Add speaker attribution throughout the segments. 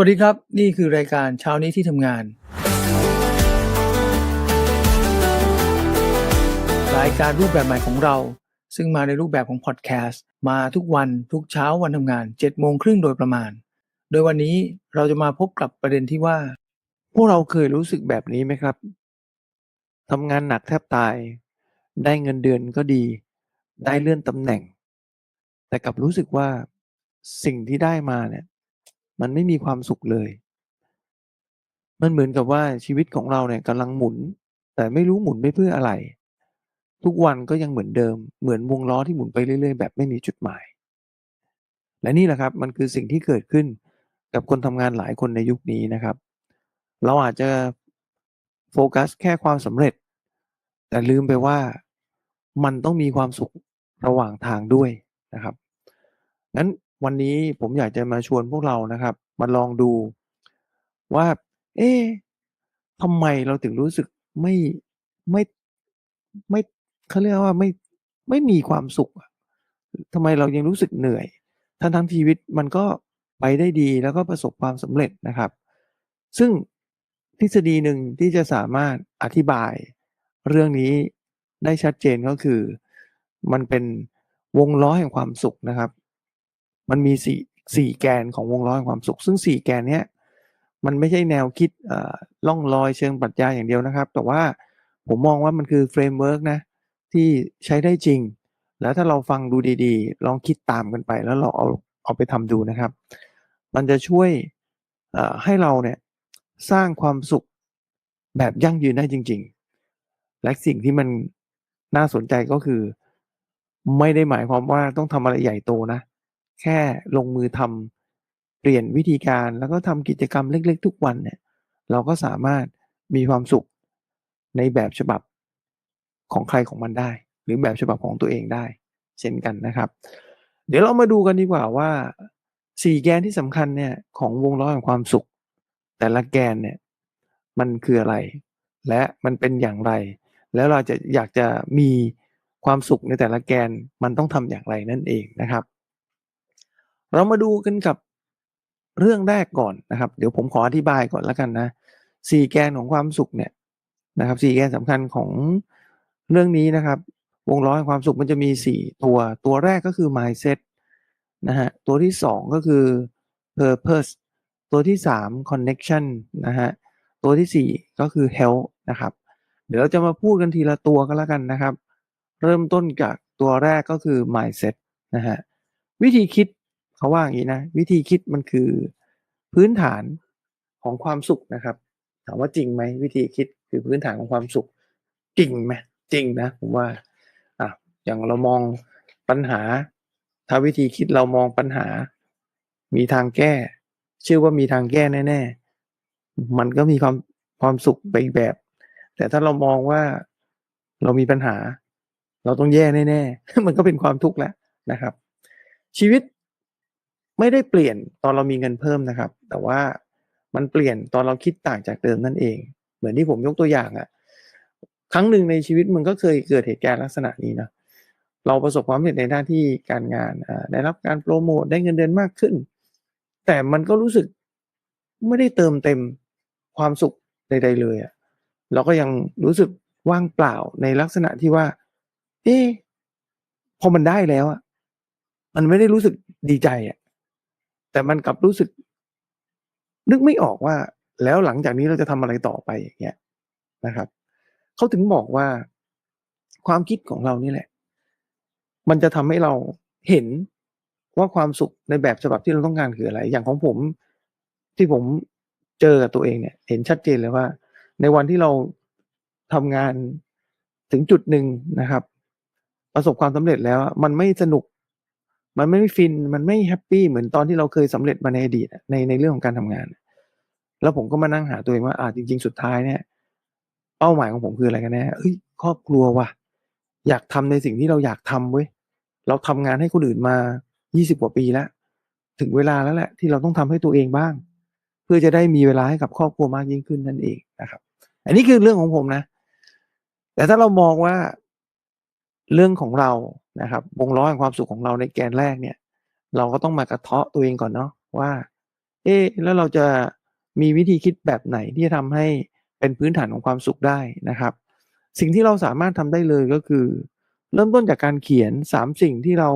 Speaker 1: วัสดีครับ นี่คือรายการเช้านี้ที่ทำงาน รายการรูปแบบใหม่ของเรา ซึ่งมาในรูปแบบของพอดแคสต์มาทุกวันทุกเช้าวันทำงาน7โมงครึ่งโดยประมาณ โดยวันนี้เราจะมาพบกับประเด็นที่ว่า
Speaker 2: พวกเราเคยรู้สึกแบบนี้ไหมครับทำงานหนักแทบตาย ได้เงินเดือนก็ดี ได้เลื่อนตำแหน่ง แต่กลับรู้สึกว่าสิ่งที่ได้มาเนี่ย มันไม่มีความสุขเลย มันเหมือนกับว่าชีวิตของเราเนี่ยกำลังหมุน แต่ไม่รู้หมุนไปเพื่ออะไร ทุกวันก็ยังเหมือนเดิม เหมือนวงล้อที่หมุนไปเรื่อยๆ แบบไม่มีจุดหมาย และนี่แหละครับมันคือสิ่งที่เกิดขึ้นกับคนทำงานหลายคนในยุคนี้นะครับ เราอาจจะโฟกัสแค่ความสำเร็จ แต่ลืมไปว่ามันต้องมีความสุขระหว่างทางด้วยนะครับ งั้น วันนี้ผมอยากจะมาชวนพวกเรานะครับ มาลองดูว่า เอ๊ะทำไมเราถึงรู้สึกไม่ไม่ไม่เขาเรียกว่าไม่ไม่มีความสุขทำไมเรายังรู้สึกเหนื่อยทั้งทั้งชีวิตมันก็ไปได้ดีแล้วก็ประสบความสำเร็จนะครับ ซึ่งทฤษฎีหนึ่งที่จะสามารถอธิบายเรื่องนี้ได้ชัดเจนก็คือ มันเป็นวงล้อแห่งความสุขนะครับ มันมีสี่สี่แกนของวงล้อแห่งความสุข ซึ่งสี่แกนเนี้ยมันไม่ใช่แนวคิดล่องลอยเชิงปรัชญาอย่างเดียวนะครับ แต่ว่าผมมองว่ามันคือเฟรมเวิร์กนะที่ใช้ได้จริง แล้วถ้าเราฟังดูดีๆ ลองคิดตามกันไปแล้วเราเอาเอาไปทำดูนะครับ มันจะช่วยให้เราเนี่ยสร้างความสุขแบบยั่งยืนได้จริง ๆ และสิ่งที่มันน่าสนใจก็คือ ไม่ได้หมายความว่าต้องทำอะไรใหญ่โตนะ แค่ลงมือทำเปลี่ยนวิธีการแล้วก็ทำกิจกรรมเล็ก ๆ ทุกวันเนี่ยเราก็สามารถมีความสุขในแบบฉบับของใครของมันได้ หรือแบบฉบับของตัวเองได้ เช่นกันนะครับ เดี๋ยวเรามาดูกันดีกว่าว่าสี่แกนที่สำคัญเนี่ยของวงล้อแห่งความสุข แต่ละแกนเนี่ยมันคืออะไร และมันเป็นอย่างไร แล้วเราจะอยากจะมีความสุขในแต่ละแกนมันต้องทำอย่างไรนั่นเองนะครับ เรามาดูกันกับเรื่องแรกก่อนนะครับ เดี๋ยวผมขออธิบายก่อนแล้วกันนะสี่แกนของความสุขเนี่ยนะครับสี่แกนสำคัญของเรื่องนี้นะครับ วงล้อแห่งความสุขมันจะมีสี่ตัวตัวแรกก็คือ mindset นะฮะตัวที่สองก็คือ purpose ตัวที่สาม connection นะฮะตัวที่สี่ก็คือ health นะครับ เดี๋ยวเราจะมาพูดกันทีละตัวกันแล้วกันนะครับ เริ่มต้นจากตัวแรกก็คือ mindset นะฮะวิธีคิด เขาว่าอย่างนี้นะ วิธีคิดมันคือพื้นฐานของความสุขนะครับ ถามว่าจริงไหมวิธีคิดคือพื้นฐานของความสุข จริงไหมจริงนะผมว่าอะอย่างเรามองปัญหา ถ้าวิธีคิดเรามองปัญหา มีทางแก้เชื่อว่ามีทางแก้แน่ๆมันก็มีความความสุขไปอีกแบบ แต่ถ้าเรามองว่าเรามีปัญหา เราต้องแย่แน่ๆมันก็เป็นความทุกข์แล้วนะครับ ชีวิต ไม่ได้เปลี่ยนตอนเรามีเงินเพิ่มนะครับ แต่ว่ามันเปลี่ยนตอนเราคิดต่างจากเดิมนั่นเอง เหมือนที่ผมยกตัวอย่างอะ่ะครั้งหนึ่งในชีวิตมันก็เคยเกิดเหตุการณ์ลักษณะนี้นะเราประสบความสำเร็จในหน้าที่การงานได้รับการโปรโมทได้เงินเดือนมากขึ้น แต่มันก็รู้สึกไม่ได้เติมเต็มความสุขใดๆเลยอะ่ะเราก็ยังรู้สึกว่างเปล่าในลักษณะที่ว่า เอ๊ะพอมันได้แล้วอะมันไม่ได้รู้สึกดีใจอะ แต่มันกลับรู้สึก นึกไม่ออกว่า แล้วหลังจากนี้เราจะทำอะไรต่อไปอย่างเงี้ยนะครับเขาถึงบอกว่าความคิดของเรานี่แหละ มันจะทำให้เราเห็นว่าความสุขในแบบฉบับที่เราต้องการคืออะไร อย่างของผมที่ผมเจอกับตัวเองเนี่ย เห็นชัดเจนเลยว่า ในวันที่เราทำงานถึงจุดหนึ่งนะครับ ประสบความสำเร็จแล้ว มันไม่สนุก มันไม่ฟินมันไม่แฮปปี้เหมือนตอนที่เราเคยสำเร็จมาในอดีตในในเรื่องของการทำงาน แล้วผมก็มานั่งหาตัวเองว่าอ่าจริง ๆ สุดท้ายเนี่ย เป้าหมายของผมคืออะไรกันแน่เอ้ยครอบครัวว่ะอยากทำในสิ่งที่เราอยากทำเว้ยเราทำงานให้คนอื่นมา 20 กว่าปีแล้วถึงเวลาแล้วแหละที่เราต้องทำให้ตัวเองบ้าง เพื่อจะได้มีเวลาให้กับครอบครัวมากยิ่งขึ้นนั่นเองนะครับ อันนี้คือเรื่องของผมนะ แต่ถ้าเรามองว่าเรื่องของเรา นะครับวงล้อแห่งความสุขของเราในแกนแรกเนี่ย เราก็ต้องมากระเทาะตัวเองก่อนเนาะว่า เอ๊แล้วเราจะมีวิธีคิดแบบไหนที่จะทำให้เป็นพื้นฐานของความสุขได้นะครับ สิ่งที่เราสามารถทำได้เลยก็คือ เริ่มต้นจากการเขียนสามสิ่งที่เรา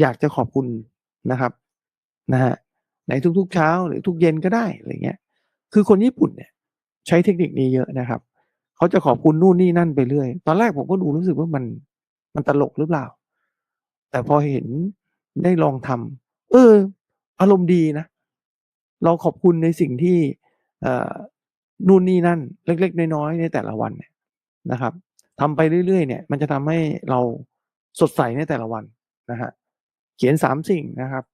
Speaker 2: อยากจะขอบคุณนะครับนะฮะในทุกๆเช้าหรือทุกเย็นก็ได้อะไรเงี้ย คือคนญี่ปุ่นเนี่ยใช้เทคนิคนี้เยอะนะครับ เขาจะขอบคุณนู่นนี่นั่นไปเรื่อย ตอนแรกผมก็ดูรู้สึกว่ามัน มันตลกหรือเปล่า แต่พอเห็นได้ลองทำเออ อารมณ์ดีนะ เราขอบคุณในสิ่งที่นู่นนี่นั่น เล็ก ๆ น้อยๆในแต่ละวันเนี่ยนะครับทำไปเรื่อยๆเนี่ย มันจะทำให้เราสดใสในแต่ละวันนะฮะเขียนสามสิ่งนะครับ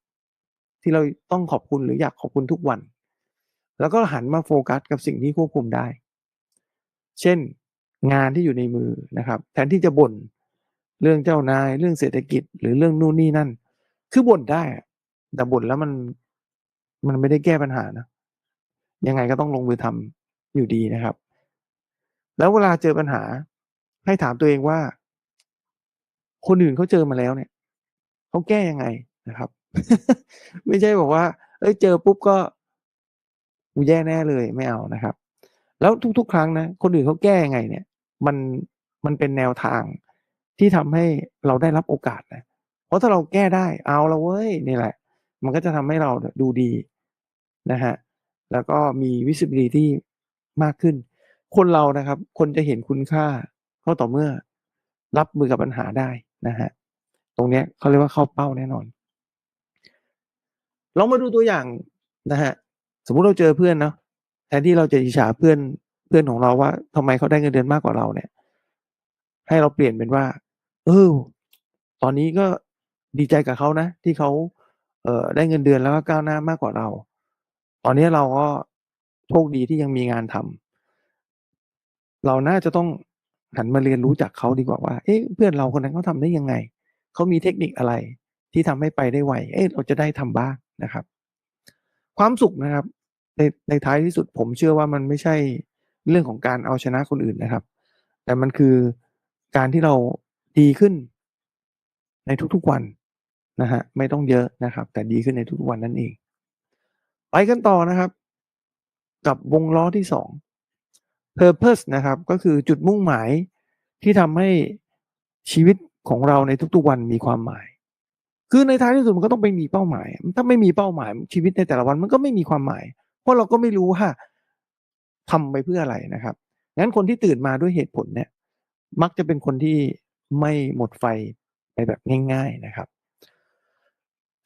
Speaker 2: ที่เราต้องขอบคุณหรืออยากขอบคุณทุกวัน แล้วก็หันมาโฟกัสกับสิ่งที่ควบคุมได้ เช่นงานที่อยู่ในมือนะครับ แทนที่จะบ่น เรื่องเจ้านายเรื่องเศรษฐกิจหรือเรื่องนู่นนี่นั่น คือบ่นได้แต่บ่นแล้วมันมันไม่ได้แก้ปัญหานะยังไงก็ต้องลงมือทำอยู่ดีนะครับ แล้วเวลาเจอปัญหา ให้ถามตัวเองว่า คนอื่นเขาเจอมาแล้วเนี่ยเขาแก้ยังไงนะครับ ไม่ใช่บอกว่า เอ้ยเจอปุ๊บก็กูแย่แน่เลยไม่เอานะครับ แล้วทุกๆ ครั้งนะคนอื่นเขาแก้ยังไงเนี่ย มันมันเป็นแนวทาง ที่ทำให้เราได้รับโอกาสนะเพราะถ้าเราแก้ได้เอาละเว้ยนี่แหละ มันก็จะทำให้เราดูดีนะฮะแล้วก็มี visibility มากขึ้น คนเรานะครับ คนจะเห็นคุณค่าก็ต่อเมื่อรับมือกับปัญหาได้นะฮะตรงเนี้ยเขาเรียกว่าเข้าเป้าแน่นอนลองมาดูตัวอย่างนะฮะสมมุติเราเจอเพื่อนเนาะแทนที่เราจะอิจฉาเพื่อนเพื่อนของเราว่าทำไมเขาได้เงินเดือนมากกว่าเราเนี่ย ให้เราเปลี่ยนเป็นว่า เออ ตอนนี้ก็ดีใจกับเขานะ ที่เขาเอ่อได้เงินเดือนแล้วก็ก้าวหน้ามากกว่าเรา ตอนนี้เราก็โชคดีที่ยังมีงานทำเราน่าจะต้องหันมาเรียนรู้จากเขาดีกว่าว่า เอ๊ะเพื่อนเราคนนั้นเขาทำได้ยังไง เขามีเทคนิคอะไร ที่ทำให้ไปได้ไว เอ๊ะเราจะได้ทำบ้างนะครับ ความสุขนะครับ ในในท้ายที่สุดผมเชื่อว่ามันไม่ใช่เรื่องของการเอาชนะคนอื่นนะครับ แต่มันคือการที่เรา ดีขึ้นในทุกๆวันนะฮะไม่ต้องเยอะนะครับ แต่ดีขึ้นในทุกๆวันนั่นเอง ไปกันต่อนะครับ กับวงล้อที่สอง purpose นะครับ ก็คือจุดมุ่งหมายที่ทำให้ชีวิตของเราในทุกๆวันมีความหมาย คือในท้ายที่สุดมันก็ต้องไปมีเป้าหมาย ถ้าไม่มีเป้าหมายชีวิตในแต่ละวันมันก็ไม่มีความหมาย เพราะเราก็ไม่รู้ว่าทำไปเพื่ออะไรนะครับ งั้นคนที่ตื่นมาด้วยเหตุผลเนี่ย มักจะเป็นคนที่ ไม่หมดไฟไปแบบง่าย ๆนะครับ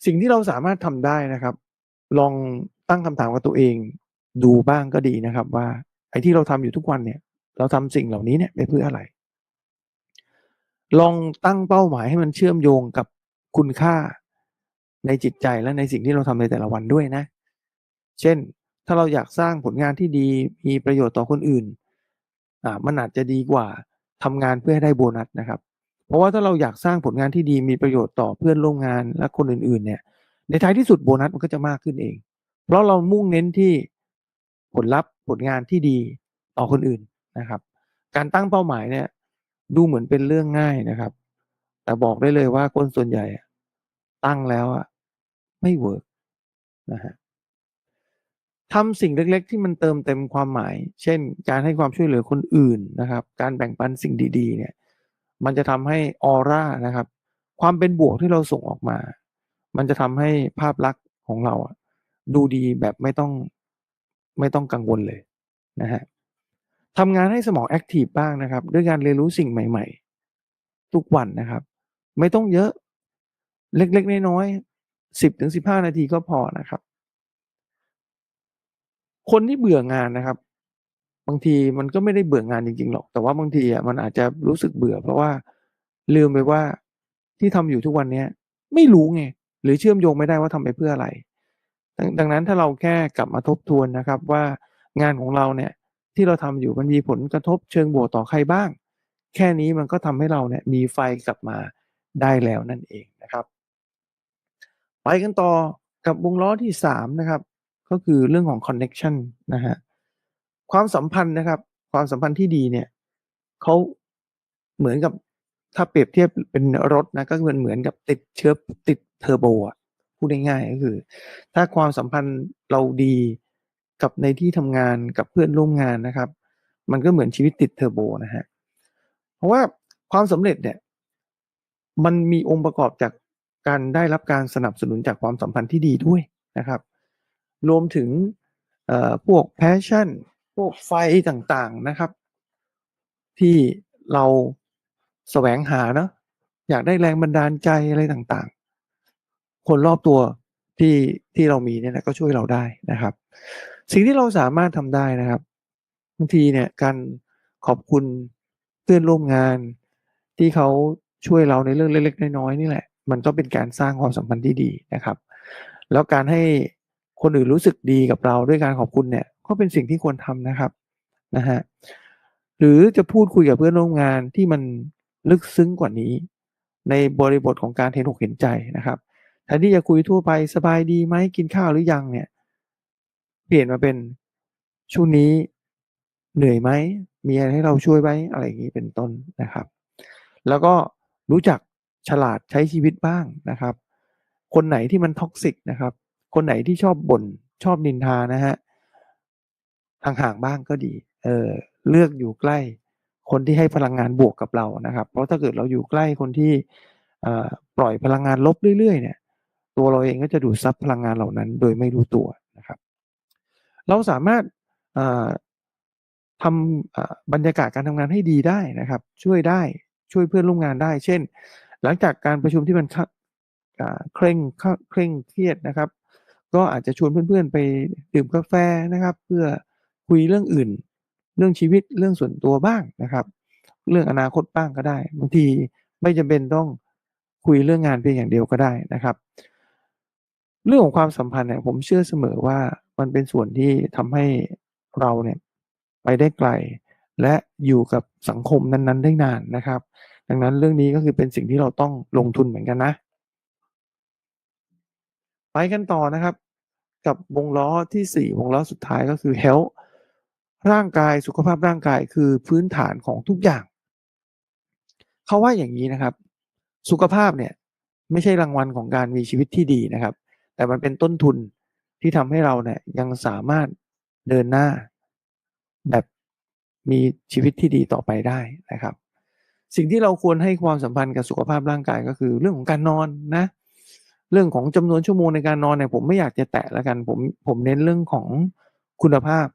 Speaker 2: สิ่งที่เราสามารถทำได้นะครับ ลองตั้งคำถามกับตัวเองดูบ้างก็ดีนะครับ ว่าไอ้ที่เราทำอยู่ทุกวันเนี่ย เราทำสิ่งเหล่านี้เนี่ยไปเพื่ออะไร ลองตั้งเป้าหมายให้มันเชื่อมโยงกับคุณค่าในจิตใจและในสิ่งที่เราทำในแต่ละวันด้วยนะ เช่น ถ้าเราอยากสร้างผลงานที่ดีมีประโยชน์ต่อคนอื่น อ่า มันอาจจะดีกว่าทำงานเพื่อให้ได้โบนัสนะครับ เพราะว่าถ้าเราอยากสร้างผลงานที่ดีมีประโยชน์ต่อเพื่อนร่วมงานและคนอื่นๆ เนี่ย ในท้ายที่สุดโบนัสมันก็จะมากขึ้นเอง เพราะเรามุ่งเน้นที่ผลลัพธ์ผลงานที่ดีต่อคนอื่นนะครับ การตั้งเป้าหมายเนี่ย ดูเหมือนเป็นเรื่องง่ายนะครับ แต่บอกได้เลยว่าคนส่วนใหญ่ตั้งแล้วอะไม่เวิร์กนะฮะทำสิ่งเล็กๆ ที่มันเติมเต็มความหมาย เช่น การให้ความช่วยเหลือคนอื่นนะครับ การแบ่งปันสิ่งดี ๆ เนี่ย มันจะทำให้ออร่านะครับ ความเป็นบวกที่เราส่งออกมา มันจะทำให้ภาพลักษณ์ของเราดูดีแบบไม่ต้องไม่ต้องกังวลเลยนะฮะทำงานให้สมองแอคทีฟบ้างนะครับ ด้วยการเรียนรู้สิ่งใหม่ ๆ ทุกวันนะครับ ไม่ต้องเยอะเล็กๆ น้อยๆสิบถึงสิบห้านาทีก็พอนะครับ คนที่เบื่องานนะครับ บางทีมันก็ไม่ได้เบื่องานจริงๆหรอก แต่ว่าบางทีอะมันอาจจะรู้สึกเบื่อ เพราะว่าลืมไปว่าที่ทำอยู่ทุกวันเนี้ยไม่รู้ไงหรือเชื่อมโยงไม่ได้ว่าทำไปเพื่ออะไรดังดังนั้นถ้าเราแค่กลับมาทบทวนนะครับว่างานของเราเนี่ยที่เราทำอยู่มันมีผลกระทบเชิงบวกต่อใครบ้าง แค่นี้มันก็ทำให้เราเนี่ยมีไฟกลับมาได้แล้วนั่นเองนะครับ ไปกันต่อกับวงล้อที่สามนะครับ ก็คือเรื่องของ connection นะฮะ ความสัมพันธ์นะครับ ความสัมพันธ์ที่ดีเนี่ยเขาเหมือนกับถ้าเปรียบเทียบเป็นรถนะก็เหมือนเหมือนกับติดเชื้อติดเทอร์โบอะพูดง่ายๆก็คือ ถ้าความสัมพันธ์เราดีกับในที่ทำงานกับเพื่อนร่วมงานนะครับ มันก็เหมือนชีวิตติดเทอร์โบนะฮะเพราะว่าความสำเร็จเนี่ยมันมีองค์ประกอบจากการได้รับการสนับสนุนจากความสัมพันธ์ที่ดีด้วยนะครับ รวมถึงพวกแพชชั่น พวกไฟต่างๆนะครับ ที่เราแสวงหาเนาะอยากได้แรงบันดาลใจอะไรต่างๆ คนรอบตัวที่ที่เรามีเนี่ยนะก็ช่วยเราได้นะครับ สิ่งที่เราสามารถทำได้นะครับบางทีเนี่ยการขอบคุณเพื่อนร่วมงาน ที่เขาช่วยเราในเรื่องเล็กๆน้อยๆนี่แหละ มันก็เป็นการสร้างความสัมพันธ์ที่ดีนะครับ แล้วการให้คนอื่นรู้สึกดีกับเราด้วยการขอบคุณเนี่ย ก็เป็นสิ่งที่ควรทำนะครับนะฮะหรือจะพูดคุยกับเพื่อนร่วมงานที่มันลึกซึ้งกว่านี้ ในบริบทของการเห็นอกเห็นใจนะครับแทนที่จะคุยทั่วไปสบายดีไหมกินข้าวหรือยังเนี่ย เปลี่ยนมาเป็นช่วงนี้เหนื่อยไหมมีอะไรให้เราช่วยไหมอะไรอย่างนี้เป็นต้นนะครับ แล้วก็รู้จักฉลาดใช้ชีวิตบ้างนะครับ คนไหนที่มันท็อกซิกนะครับ คนไหนที่ชอบบ่นชอบนินทานะฮะ ห่างๆบ้างก็ดี เออ เลือกอยู่ใกล้คนที่ให้พลังงานบวกกับเรานะครับ เพราะถ้าเกิดเราอยู่ใกล้คนที่ปล่อยพลังงานลบเรื่อยๆ เนี่ย ตัวเราเองก็จะดูดซับพลังงานเหล่านั้น โดยไม่รู้ตัวนะครับ เราสามารถทำบรรยากาศการทำงานให้ดีได้นะครับ ช่วยได้ช่วยเพื่อนร่วมงานได้ เช่น หลังจากการประชุมที่มันเคร่งเคร่งเครียดนะครับ ก็อาจจะชวนเพื่อนๆไปดื่มกาแฟนะครับ เพื่อ คุยเรื่องอื่น เรื่องชีวิตเรื่องส่วนตัวบ้างนะครับ เรื่องอนาคตบ้างก็ได้บางทีไม่จำเป็นต้องคุยเรื่องงานเพียงอย่างเดียวก็ได้นะครับ เรื่องของความสัมพันธ์เนี่ยผมเชื่อเสมอว่ามันเป็นส่วนที่ทำให้เราเนี่ยไปได้ไกล และอยู่กับสังคมนั้นๆ ได้นานนะครับ ดังนั้นเรื่องนี้ก็คือเป็นสิ่งที่เราต้องลงทุนเหมือนกันนะไปกันต่อนะครับ กับวงล้อที่ 4 วงล้อสุดท้ายก็คือ health ร่างกายสุขภาพร่างกายคือพื้นฐานของทุกอย่าง เขาว่าอย่างนี้นะครับ สุขภาพเนี่ยไม่ใช่รางวัลของการมีชีวิตที่ดีนะครับ แต่มันเป็นต้นทุนที่ทำให้เราเนี่ยยังสามารถเดินหน้า แบบมีชีวิตที่ดีต่อไปได้นะครับ สิ่งที่เราควรให้ความสัมพันธ์กับสุขภาพร่างกายก็คือเรื่องของการนอนนะ เรื่องของจำนวนชั่วโมงในการนอนเนี่ยผมไม่อยากจะแตะแล้วกันผมผมเน้นเรื่องของคุณภาพ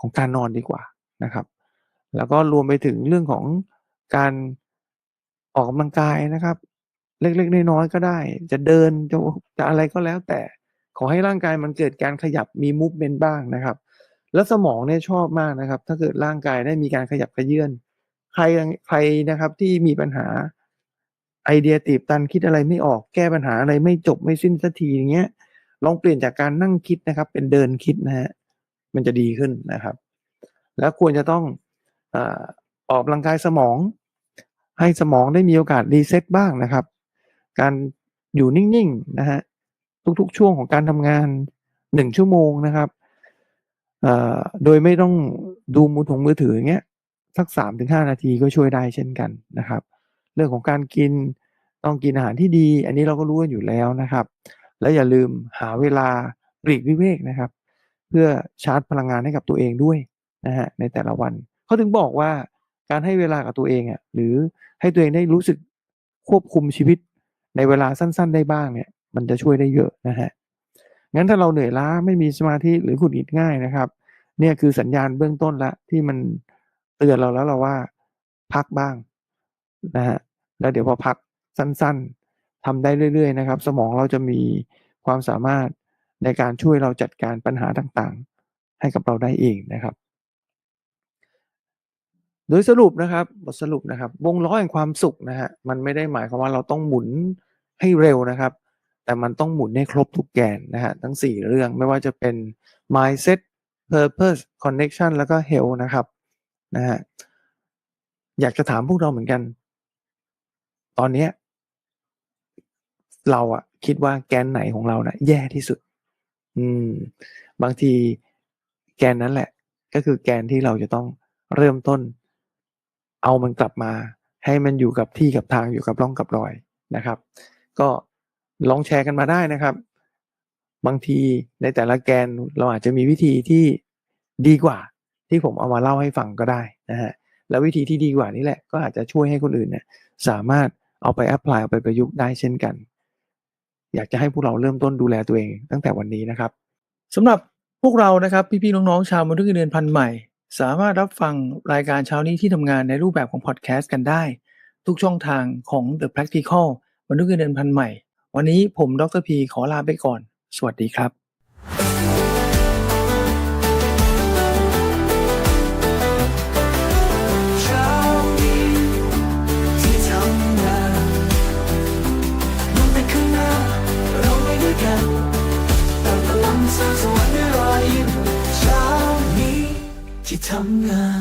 Speaker 2: ของการนอนดีกว่านะครับ แล้วก็รวมไปถึงเรื่องของการออกกำลังกายนะครับ เล็กๆน้อยๆก็ได้ จะเดินจะจะอะไรก็แล้ว แต่ขอให้ร่างกายมันเกิดการขยับมีมูฟเมนต์บ้างนะครับ แล้วสมองเนี่ยชอบมากนะครับ ถ้าเกิดร่างกายได้มีการขยับขยื่นใครใครนะครับที่มีปัญหาไอเดียตีบตันคิดอะไรไม่ออกแก้ปัญหาอะไรไม่จบไม่สิ้นสักทีอย่างเงี้ยลองเปลี่ยนจากการนั่งคิดนะครับ เป็นเดินคิดนะฮะ มันจะดีขึ้นนะครับ แล้วควรจะต้องออกกำลังกายสมอง ให้สมองได้มีโอกาสรีเซ็ตบ้างนะครับ การอยู่นิ่งๆนะฮะทุกๆช่วงของการทำงานหนึ่งชั่วโมงนะครับโดยไม่ต้องดูมือถงมือถืออย่างเงี้ยสักสามถึงห้านาทีก็ช่วยได้เช่นกันนะครับ เรื่องของการกินต้องกินอาหารที่ดี อันนี้เราก็รู้กันอยู่แล้วนะครับ และอย่าลืมหาเวลาปลีกวิเวกนะครับ พื่อชาร์จพลังงานให้กับตัวเองด้วยนะฮะในแต่ละวันเขาถึงบอกว่าการให้เวลากับตัวเองอะหรือให้ตัวเองได้รู้สึกควบคุมชีวิตในเวลาสั้นๆ ได้บ้างเนี่ย มันจะช่วยได้เยอะนะฮะงั้นถ้าเราเหนื่อยล้าไม่มีสมาธิหรือขุดหงิดง่ายนะครับ เนี่ยคือสัญญาณเบื้องต้นละที่มันเตือนเราแล้วเราว่า พักบ้างนะฮะแล้วเดี๋ยวพอพักสั้น ๆทำได้เรื่อย ๆ นะครับ สมองเราจะมีความสามารถ ในการช่วยเราจัดการปัญหาต่างๆ ให้กับเราได้เองนะครับ โดยสรุปนะครับบทสรุปนะครับ วงล้อแห่งความสุขนะฮะมันไม่ได้หมายความว่าเราต้องหมุนให้เร็วนะครับ แต่มันต้องหมุนให้ครบทุกแกนนะฮะทั้ง 4 เรื่องไม่ว่าจะเป็น mindset purpose connection แล้วก็ health นะครับนะฮะอยากจะถามพวกเราเหมือนกัน ตอนนี้เราอะคิดว่าแกนไหนของเรานะ่ะแย่ที่สุด อืม บางทีแกนนั้นแหละ ก็คือแกนที่เราจะต้องเริ่มต้น เอามันกลับมา ให้มันอยู่กับที่กับทางอยู่กับร่องกับรอยนะครับ ก็ลองแชร์กันมาได้นะครับ บางทีในแต่ละแกนเราอาจจะมีวิธีที่ดีกว่า ที่ผมเอามาเล่าให้ฟังก็ได้นะฮะแล้ววิธีที่ดีกว่านี้แหละก็อาจจะช่วยให้คนอื่นเนี่ยสามารถเอาไปแอพพลายเอาไปประยุกต์ได้เช่นกัน อยากจะให้พวกเราเริ่มต้นดูแลตัวเองตั้งแต่วันนี้นะครับ
Speaker 1: สำหรับพวกเรานะครับพี่ๆน้องๆชาวมนุษย์เงินเดือนพันใหม่ สามารถรับฟังรายการเช้านี้ที่ทำงานในรูปแบบของพอดแคสต์กันได้ ทุกช่องทางของ The Practical มนุษย์เงินเดือนพันใหม่ วันนี้ผมดรพีขอลาไปก่อน สวัสดีครับ Yeah.